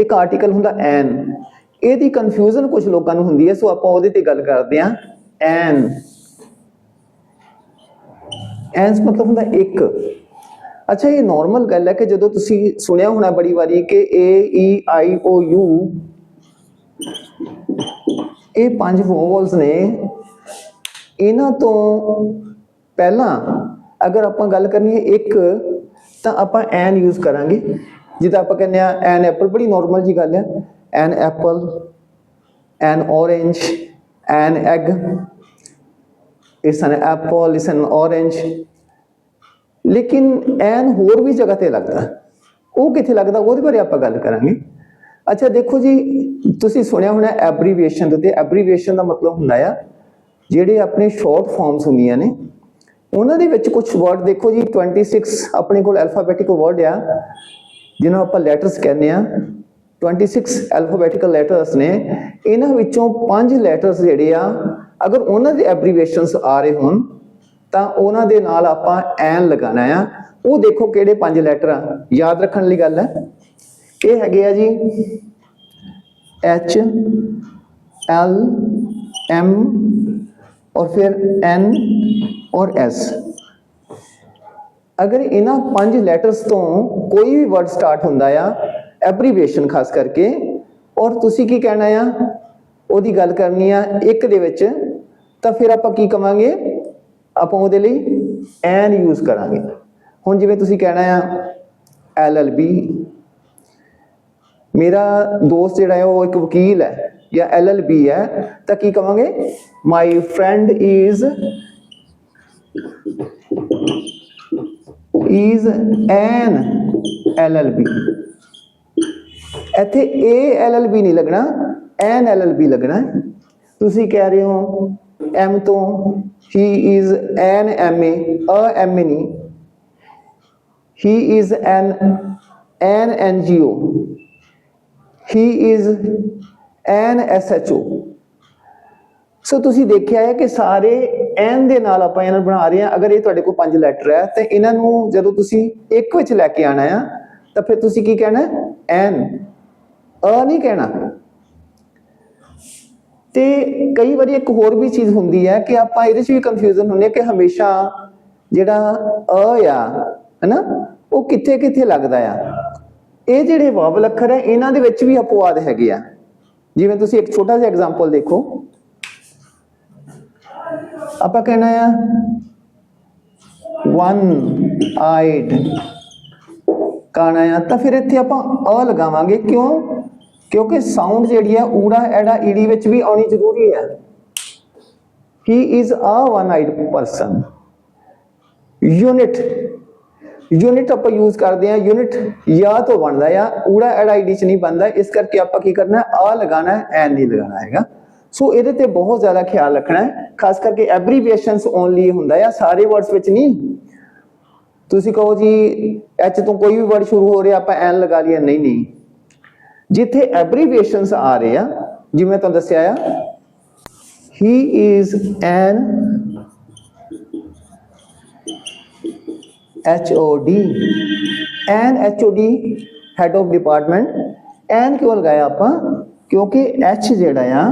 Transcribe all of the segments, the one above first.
ਇੱਕ ਆਰਟੀਕਲ ਹੁੰਦਾ ਐਨ। ਇਹਦੀ ਕਨਫਿਊਜ਼ਨ ਕੁਝ ਲੋਕਾਂ ਨੂੰ ਹੁੰਦੀ ਹੈ, ਸੋ ਆਪਾਂ ਉਹਦੇ ਤੇ ਗੱਲ ਕਰਦੇ ਹਾਂ। ਐਨ। ਐਨਸ ਮਤਲਬ ਹੁੰਦਾ ਇੱਕ। ਅੱਛਾ, ਇਹ ਨਾਰਮਲ ਗੱਲ ਹੈ ਕਿ ਜਦੋਂ ਤੁਸੀਂ ਸੁਣਿਆ ਹੋਣਾ ਬੜੀ ਵਾਰੀ ਕਿ ਏ ਈ ਆਈ ਓ ਯੂ ਇਹ ਪੰਜ ਵੋਵਲਸ ਨੇ। ਇਹਨਾਂ ਤੋਂ ਪਹਿਲਾਂ ਅਗਰ ਆਪਾਂ ਗੱਲ ਕਰਨੀ ਹੈ ਇੱਕ, ਤਾਂ ਆਪਾਂ ਐਨ ਯੂਜ਼ ਕਰਾਂਗੇ। ਜਿੱਦਾਂ ਆਪਾਂ ਕਹਿੰਦੇ ਆ ਐਨ ਐਪਲ ਬੜੀ ਨਾਰਮਲ ਜੀ ਗੱਲ ਹੈ। An apple an orange an egg is an apple ਇਸ ਐਨ orange ਲੇਕਿਨ ਐਨ ਹੋਰ ਵੀ ਜਗ੍ਹਾ ਤੇ ਲੱਗਦਾ। ਉਹ ਕਿੱਥੇ ਲੱਗਦਾ? ਉਹਦੇ ਬਾਰੇ ਆਪਾਂ ਗੱਲ ਕਰਾਂਗੇ। ਅੱਛਾ, ਦੇਖੋ ਜੀ, ਤੁਸੀਂ ਸੁਣਿਆ ਹੋਣਾ ਐਬਰੀਵੇਸ਼ਨ ਦੇ ਉੱਤੇ। ਐਬਰੀਵੇਸ਼ਨ ਦਾ ਮਤਲਬ ਹੁੰਦਾ ਆ, ਜਿਹੜੇ ਆਪਣੇ ਸ਼ਾਰਟ ਫਾਰਮਸ ਹੁੰਦੀਆਂ ਨੇ, ਉਹਨਾਂ ਦੇ ਵਿੱਚ ਕੁਝ ਵਰਡ ਦੇਖੋ ਜੀ 26 ਆਪਣੇ ਕੋਲ ਅਲਫਾਬੈਟਿਕਲ ਵਰਡ ਆ। ਜਿਹਨਾਂ ਆਪਾਂ ਲੈਟਰਸ ਕਹਿੰਦੇ ਆ 26 ਅਲਫਾਬੈਟਿਕਲ ਲੈਟਰਸ ਨੇ, ਇਹਨਾਂ ਵਿੱਚੋਂ ਪੰਜ ਲੈਟਰਸ ਜਿਹੜੇ ਆ, ਅਗਰ ਉਹਨਾਂ ਦੇ ਐਬਰੀਵੇਸ਼ਨਸ ਆ ਰਹੇ ਹੋਣ, ਤਾਂ ਉਹਨਾਂ ਦੇ ਨਾਲ ਆਪਾਂ ਐਨ ਲਗਾਣਾ ਆ। ਉਹ ਦੇਖੋ ਕਿਹੜੇ ਪੰਜ ਲੈਟਰ ਆ, ਯਾਦ ਰੱਖਣ ਲਈ ਗੱਲ ਹੈ। ਇਹ ਹੈਗੇ ਆ ਜੀ, H, L, M ਔਰ ਫਿਰ N ਔਰ S ਅਗਰ ਇਹਨਾਂ ਪੰਜ ਲੈਟਰਸ ਤੋਂ ਕੋਈ ਵੀ ਵਰਡ ਸਟਾਰਟ ਹੁੰਦਾ ਆ ਐਬਰੀਵੇਸ਼ਨ ਖਾਸ ਕਰਕੇ, ਔਰ ਤੁਸੀਂ ਕੀ ਕਹਿਣਾ ਆ? ਉਹਦੀ ਗੱਲ ਕਰਨੀ ਆ ਇੱਕ ਦੇ ਵਿੱਚ, ਤਾਂ ਫਿਰ ਆਪਾਂ ਕੀ ਕਵਾਂਗੇ? ਆਪਾਂ ਉਹਦੇ ਲਈ ਐਨ ਯੂਜ਼ ਕਰਾਂਗੇ। ਹੁਣ ਜਿਵੇਂ ਤੁਸੀਂ ਕਹਿਣਾ ਆ, LLB, ਮੇਰਾ ਦੋਸਤ ਜਿਹੜਾ ਹੈ ਉਹ ਇੱਕ ਵਕੀਲ ਹੈ, ਜਾਂ LLB ਹੈ, ਤਾਂ ਕੀ ਕਵਾਂਗੇ? My friend is is an LLB ਇੱਥੇ A LLB ਨਹੀਂ ਲੱਗਣਾ an LLB ਲੱਗਣਾ ਹੈ। ਤੁਸੀਂ ਕਹਿ ਰਹੇ ਹੋ M ਤੋਂ he is an MA a MA ਨਹੀਂ he is an an NGO he is an SHO so ਤੁਸੀਂ ਦੇਖਿਆ ਹੈ ਕਿ ਸਾਰੇ ਐਨ ਦੇ ਨਾਲ ਆਪਾਂ ਇਹਨਾਂ ਨੂੰ ਬਣਾ ਰਹੇ ਹਾਂ। ਅਗਰ ਇਹ ਤੁਹਾਡੇ ਕੋਲ ਪੰਜ ਲੈਟਰ ਹੈ, ਤੇ ਇਹਨਾਂ ਨੂੰ ਜਦੋਂ ਤੁਸੀਂ ਇੱਕ ਵਿੱਚ ਲੈ ਕੇ ਆਣਾ ਆ ਤਾਂ ਫਿਰ ਤੁਸੀਂ ਕੀ ਕਹਿਣਾ ਐਨ। ਅ ਨਹੀਂ ਕਹਿਣਾ। ਤੇ ਕਈ ਵਾਰੀ ਇੱਕ ਹੋਰ ਵੀ ਚੀਜ਼ ਹੁੰਦੀ ਹੈ ਕਿ ਆਪਾਂ ਇਹਦੇ 'ਚ ਵੀ ਕਨਫਿਊਜ਼ਨ ਹੁੰਦੀ ਹੈ ਕਿ ਹਮੇਸ਼ਾ ਜਿਹੜਾ ਅ ਆ, ਹੈਨਾ, ਉਹ ਕਿੱਥੇ ਕਿੱਥੇ ਲੱਗਦਾ ਆ। ਇਹ ਜਿਹੜੇ ਵਾਵਲ ਅੱਖਰ ਹੈ, ਇਹਨਾਂ ਦੇ ਵਿੱਚ ਵੀ ਅਪਵਾਦ ਹੈਗੇ ਆ। ਜਿਵੇਂ ਤੁਸੀਂ ਇੱਕ ਛੋਟਾ ਜਿਹਾ ਐਗਜ਼ਾਮਪਲ ਦੇਖੋ। ਆਪਾਂ ਕਹਿਣਾ ਆ ਵਨ ਆਈਡ ਕਾਣਾ ਆ? ਤਾਂ ਫਿਰ ਇੱਥੇ ਆਪਾਂ ਅ ਲਗਾਵਾਂਗੇ ਕਿਉਂ? ਕਿਉਂਕਿ ਸਾਊਂਡ ਜਿਹੜੀ ਆ, ਊੜਾ, ਐੜਾ, ਈੜੀ ਵਿੱਚ ਵੀ ਆਉਣੀ ਜ਼ਰੂਰੀ ਹੈ he is a one eyed person unit unit ਆਪਾਂ ਯੂਜ਼ ਕਰਦੇ ਆ ਯੂਨਿਟ ਯਾ ਤੋਂ ਬਣਦਾ ਆ, ਊੜਾ, ਐੜਾ, ਈੜੀ ਚ ਨਹੀਂ ਬਣਦਾ। ਇਸ ਕਰਕੇ ਆਪਾਂ ਕੀ ਕਰਨਾ ਹੈ ਆ ਲਗਾਣਾ ਹੈ ਨਹੀਂ ਲਗਾਣਾ ਹੈਗਾ। ਸੋ ਇਹਦੇ ਤੇ ਬਹੁਤ ਜ਼ਿਆਦਾ ਖਿਆਲ ਰੱਖਣਾ ਹੈ, ਖਾਸ ਕਰਕੇ ਐਬਰੀਵੀਏਸ਼ਨਸ ਓਨਲੀ ਹੁੰਦਾ ਆ ਸਾਰੇ ਵਰਡਸ ਵਿੱਚ ਨਹੀਂ। ਤੁਸੀਂ ਕਹੋ ਜੀ ਐਚ ਤੋਂ ਕੋਈ ਵੀ ਵਰਡ ਸ਼ੁਰੂ ਹੋ ਰਿਹਾ, ਆਪਾਂ ਐਨ ਲਗਾ ਲਿਆ ਨਹੀਂ ਨਹੀਂ। ਜਿੱਥੇ ਐਬਰੀਵੀਏਸ਼ਨਸ ਆ ਰਹੇ ਆ, ਜਿਵੇਂ ਤੁਹਾਨੂੰ ਦੱਸਿਆ ਆ he is an H O D an HOD O D head of department an ਕਿਉਂ ਲਗਾਇਆ ਆਪਾਂ? ਕਿਉਂਕਿ H ਜਿਹੜਾ ਆ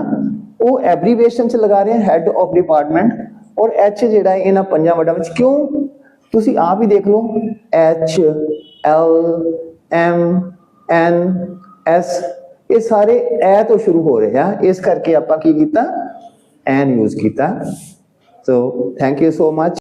ਉਹ ਐਬਰੀਵੇਸ਼ਨ ਚ ਲਗਾ ਰਹੇ ਆ ਹੈਡ ਆਫ ਡਿਪਾਰਟਮੈਂਟ ਔਰ H ਜਿਹੜਾ ਹੈ, ਇਹਨਾਂ ਪੰਜਾਂ ਵਰਡਾਂ ਵਿੱਚ ਕਿਉਂ? ਤੁਸੀਂ ਆਪ ਹੀ ਦੇਖ ਲਓ, H, L M N S ਇਹ ਸਾਰੇ ਐ ਤੋਂ ਸ਼ੁਰੂ ਹੋ ਰਹੇ ਆ। ਇਸ ਕਰਕੇ ਆਪਾਂ ਕੀ ਕੀਤਾ? ਐਨ ਯੂਜ਼ ਕੀਤਾ। So thank you so much